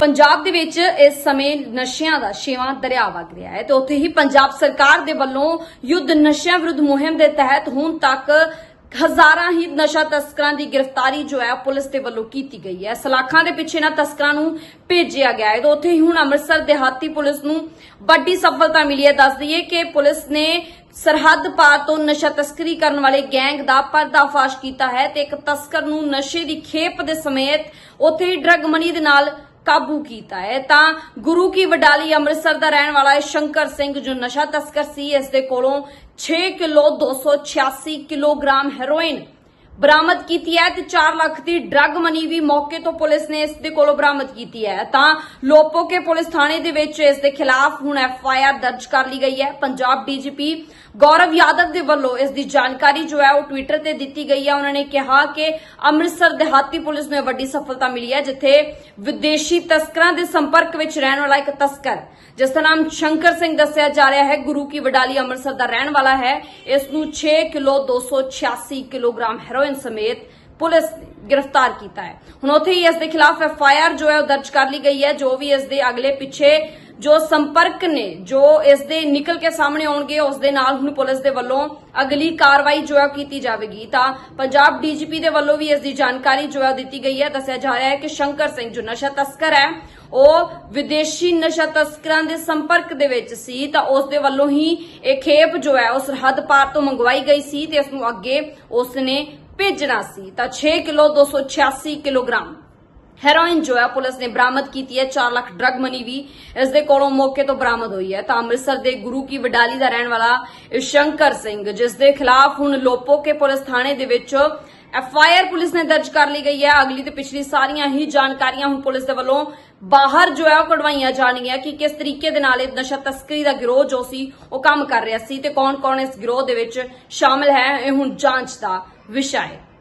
ਪੰਜਾਬ ਦੇ ਵਿੱਚ ਇਸ ਸਮੇਂ ਨਸ਼ਿਆਂ ਦਾ ਛੇਵਾਂ ਦਰਿਆ ਵਗ ਰਿਹਾ ਹੈ ਤੇ ਉੱਥੇ ਹੀ ਪੰਜਾਬ ਸਰਕਾਰ ਦੇ ਵੱਲੋਂ ਯੁੱਧ ਨਸ਼ਿਆਂ ਵਿਰੁੱਧ ਮੁਹਿੰਮ ਦੇ ਤਹਿਤ ਹੁਣ ਤੱਕ ਹਜ਼ਾਰਾਂ ਹੀ ਨਸ਼ਾ ਤਸਕਰਾਂ ਦੀ ਗ੍ਰਿਫਤਾਰੀ ਜੋ ਹੈ ਪੁਲਿਸ ਦੇ ਵੱਲੋਂ ਕੀਤੀ ਗਈ ਹੈ। ਸਲਾਖਾਂ ਦੇ ਪਿੱਛੇ ਨਾ ਤਸਕਰਾਂ ਨੂੰ ਭੇਜਿਆ ਗਿਆ ਹੈ ਤੇ ਉੱਥੇ ਹੀ ਹੁਣ ਅੰਮ੍ਰਿਤਸਰ ਦੇਹਾਤੀ ਪੁਲਿਸ ਨੂੰ ਵੱਡੀ ਸਫਲਤਾ ਮਿਲੀ ਹੈ। ਦੱਸ ਦਈਏ ਕਿ ਪੁਲਿਸ ਨੇ ਸਰਹੱਦ ਪਾਰ ਤੋਂ ਨਸ਼ਾ ਤਸਕਰੀ ਕਰਨ ਵਾਲੇ ਗੈਂਗ ਦਾ ਪਰਦਾਫਾਸ਼ ਕੀਤਾ ਹੈ ਤੇ ਇੱਕ ਤਸਕਰ ਨੂੰ ਨਸ਼ੇ ਦੀ ਖੇਪ ਦੇ ਸਮੇਤ ਉੱਥੇ ਹੀ ਡਰੱਗ ਮਨੀ ਦੇ ਨਾਲ ਕਾਬੂ ਕੀਤਾ ਹੈ। ਤਾਂ ਗੁਰੂ ਕੀ ਵਡਾਲੀ ਅੰਮ੍ਰਿਤਸਰ ਦਾ ਰਹਿਣ ਵਾਲਾ ਸ਼ੰਕਰ ਸਿੰਘ, ਜੋ ਨਸ਼ਾ ਤਸਕਰ ਸੀ, ਇਸ ਦੇ ਕੋਲੋਂ 6 ਕਿਲੋ 286 ਕਿਲੋਗ੍ਰਾਮ ਹੈਰੋਇਨ ਬਰਾਮਦ ਕੀਤੀ ਹੈ ਤੇ 4 ਲੱਖ ਦੀ ਡਰੱਗ ਮਨੀ ਵੀ ਮੌਕੇ ਤੋਂ ਪੁਲਿਸ ਨੇ ਇਸ ਦੇ ਕੋਲੋਂ ਬਰਾਮਦ ਕੀਤੀ ਹੈ। ਤਾਂ ਲੋਪੋਕੇ ਪੁਲਿਸ ਥਾਣੇ ਦੇ ਵਿੱਚ ਇਸ ਦੇ ਖਿਲਾਫ ਹੁਣ ਐਫ ਆਈ ਆਰ ਦਰਜ ਕਰ ਲਈ ਗਈ ਹੈ। ਪੰਜਾਬ ਡੀਜੀਪੀ ਗੌਰਵ ਯਾਦਵ ਦੇ ਵੱਲੋਂ ਇਸ ਦੀ ਜਾਣਕਾਰੀ ਜੋ ਹੈ ਉਹ ਟਵਿੱਟਰ ਤੇ ਦਿੱਤੀ ਗਈ ਹੈ। ਉਹਨਾਂ ਨੇ ਕਿਹਾ ਕਿ ਅੰਮ੍ਰਿਤਸਰ ਦਿਹਾਤੀ ਪੁਲਿਸ ਨੂੰ ਇਹ ਵੱਡੀ ਸਫਲਤਾ ਮਿਲੀ ਹੈ, ਜਿੱਥੇ ਵਿਦੇਸ਼ੀ ਤਸਕਰਾਂ ਦੇ ਸੰਪਰਕ ਵਿੱਚ ਰਹਿਣ ਵਾਲਾ ਇੱਕ ਤਸਕਰ, ਜਿਸ ਦਾ ਨਾਮ ਸ਼ੰਕਰ ਸਿੰਘ ਦੱਸਿਆ ਜਾ ਰਿਹਾ ਹੈ। ਗੁਰੂ ਕੀ ਵਡਾਲੀ ਅੰਮ੍ਰਿਤਸਰ ਦਾ ਰਹਿਣ ਵਾਲਾ ਹੈ। ਇਸ ਨੂੰ 6 ਕਿਲੋ 286 ਕਿਲੋਗ੍ਰਾਮ ਹੈਰੋਇਨ ਸਮੇਤ ਪੁਲਿਸ ਗ੍ਰਿਫਤਾਰ ਕੀਤਾ ਹੈ। ਹੁਣ ਉੱਥੇ ਹੀ ਇਸ ਦੇ ਖਿਲਾਫ ਐਫ ਆਈ ਆਰ ਜੋ ਹੈ ਉਹ ਦਰਜ ਕਰ ਲਈ ਗਈ ਹੈ। ਜੋ ਵੀ ਇਸ ਦੇ ਅਗਲੇ ਪਿੱਛੇ ਜੋ ਸੰਪਰਕ ਨੇ, ਜੋ ਇਸ ਦੇ ਨਿਕਲ ਕੇ ਸਾਹਮਣੇ ਆਉਣਗੇ, ਉਸ ਦੇ ਨਾਲ ਹੁਣ ਪੁਲਿਸ ਦੇ ਵੱਲੋਂ ਅਗਲੀ ਕਾਰਵਾਈ ਜੋ ਹੈ ਕੀਤੀ ਜਾਵੇਗੀ। ਤਾਂ ਪੰਜਾਬ ਡੀਜੀਪੀ ਦੇ ਵੱਲੋਂ ਵੀ ਇਸ ਦੀ ਜਾਣਕਾਰੀ ਜੋ ਹੈ ਦਿੱਤੀ ਗਈ ਹੈ। ਦੱਸਿਆ ਜਾ ਰਿਹਾ ਹੈ ਕਿ ਸ਼ੰਕਰ ਸਿੰਘ ਜੋ ਨਸ਼ਾ ਤਸਕਰ ਹੈ, ਉਹ ਵਿਦੇਸ਼ੀ ਨਸ਼ਾ ਤਸਕਰਾਂ ਦੇ ਸੰਪਰਕ ਦੇ ਵਿੱਚ ਸੀ। ਤਾਂ ਉਸ ਦੇ ਵੱਲੋਂ ਹੀ ਇਹ ਖੇਪ ਜੋ ਹੈ ਉਹ ਸਰਹੱਦ ਪਾਰ ਤੋਂ ਮੰਗਵਾਈ ਗਈ ਸੀ ਤੇ ਇਸ ਨੂੰ ਅੱਗੇ ਉਸ ਨੇ ਭੇਜਣਾ ਸੀ ਤਾਂ 6 ਕਿਲੋ 286 ਕਿਲੋਗ੍ਰਾਮ। ਹੈਰੋਇਨ ਜੋ ਹੈ, ਪੁਲਿਸ ਨੇ ਬਰਾਮਦ ਕੀਤੀ ਹੈ। 4 ਲੱਖ ਡਰਗ ਮਨੀ ਵੀ ਇਸ ਦੇ ਕੋਲੋਂ ਮੌਕੇ ਤੋਂ ਬਰਾਮਦ ਹੋਈ ਹੈ। ਤਾਂ ਅੰਮ੍ਰਿਤਸਰ ਦੇ ਗੁਰੂ ਕੀ ਵਡਾਲੀ ਦਾ ਰਹਿਣ ਵਾਲਾ ਸ਼ੰਕਰ ਸਿੰਘ, ਜਿਸ ਦੇ ਖਿਲਾਫ ਹੁਣ ਲੋਪੋਕੇ ਪੁਲਿਸ ਥਾਣੇ ਦੇ ਵਿੱਚ ਐਫ ਆਈ ਆਰ ਪੁਲਿਸ ਨੇ ਦਰਜ ਕਰ ਲਈ ਗਈ ਹੈ। ਅਗਲੀ ਤੇ ਪਿਛਲੀ ਸਾਰੀਆਂ ਹੀ ਜਾਣਕਾਰੀਆਂ ਹੁਣ ਪੁਲਿਸ ਦੇ ਵੱਲੋਂ ਬਾਹਰ ਜੋ ਹੈ, ਉਹ ਕਢਵਾਈਆਂ ਜਾਣਗੀਆਂ ਕਿ ਕਿਸ ਤਰੀਕੇ ਦੇ ਨਾਲ ਇਹ ਨਸ਼ਾ ਤਸਕਰੀ ਦਾ ਗਿਰੋਹ ਜੋ ਸੀ, ਉਹ ਕੰਮ ਕਰ ਰਿਹਾ ਸੀ ਤੇ ਕੌਣ-ਕੌਣ ਇਸ ਗਿਰੋਹ ਦੇ ਵਿੱਚ ਸ਼ਾਮਲ ਹੈ, ਇਹ ਹੁਣ ਜਾਂਚ ਦਾ ਵਿਸ਼ਾ ਹੈ।